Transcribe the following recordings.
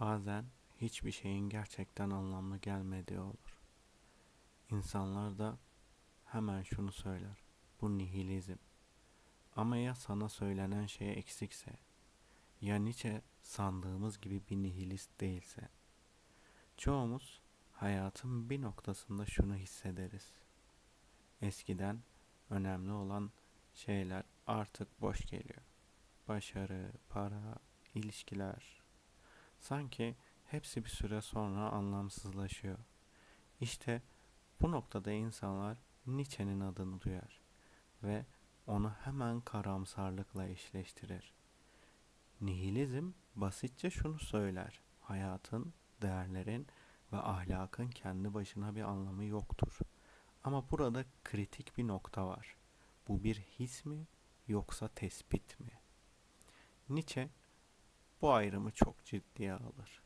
Bazen hiçbir şeyin gerçekten anlamlı gelmediği olur. İnsanlar da hemen şunu söyler. Bu nihilizm. Ama ya sana söylenen şey eksikse? Ya Nietzsche sandığımız gibi bir nihilist değilse? Çoğumuz hayatın bir noktasında şunu hissederiz. Eskiden önemli olan şeyler artık boş geliyor. Başarı, para, ilişkiler. Sanki hepsi bir süre sonra anlamsızlaşıyor. İşte bu noktada insanlar Nietzsche'nin adını duyar ve onu hemen karamsarlıkla eşleştirir. Nihilizm basitçe şunu söyler. Hayatın, değerlerin ve ahlakın kendi başına bir anlamı yoktur. Ama burada kritik bir nokta var. Bu bir his mi yoksa tespit mi? Nietzsche bu ayrımı çok ciddiye alır.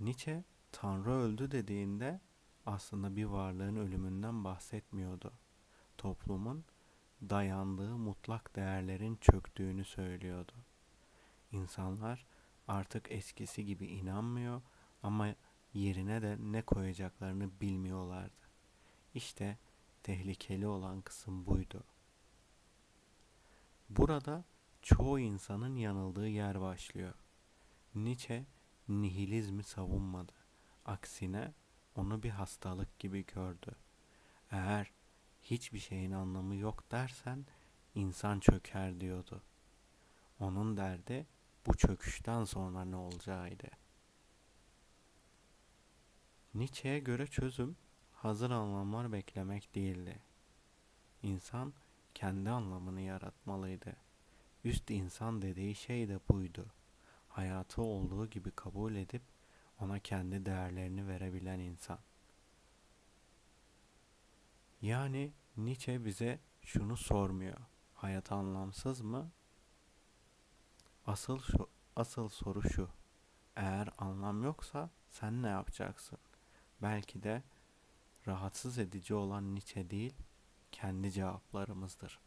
Nietzsche Tanrı öldü dediğinde aslında bir varlığın ölümünden bahsetmiyordu. Toplumun dayandığı mutlak değerlerin çöktüğünü söylüyordu. İnsanlar artık eskisi gibi inanmıyor ama yerine de ne koyacaklarını bilmiyorlardı. İşte tehlikeli olan kısım buydu. Burada çoğu insanın yanıldığı yer başlıyor. Nietzsche nihilizmi savunmadı. Aksine onu bir hastalık gibi gördü. Eğer hiçbir şeyin anlamı yok dersen insan çöker diyordu. Onun derdi bu çöküşten sonra ne olacağıydı. Nietzsche'ye göre çözüm hazır anlamlar beklemek değildi. İnsan kendi anlamını yaratmalıydı. Üst insan dediği şey de buydu. Hayatı olduğu gibi kabul edip ona kendi değerlerini verebilen insan. Yani Nietzsche bize şunu sormuyor. Hayat anlamsız mı? Asıl şu, asıl soru şu. Eğer anlam yoksa sen ne yapacaksın? Belki de rahatsız edici olan Nietzsche değil, kendi cevaplarımızdır.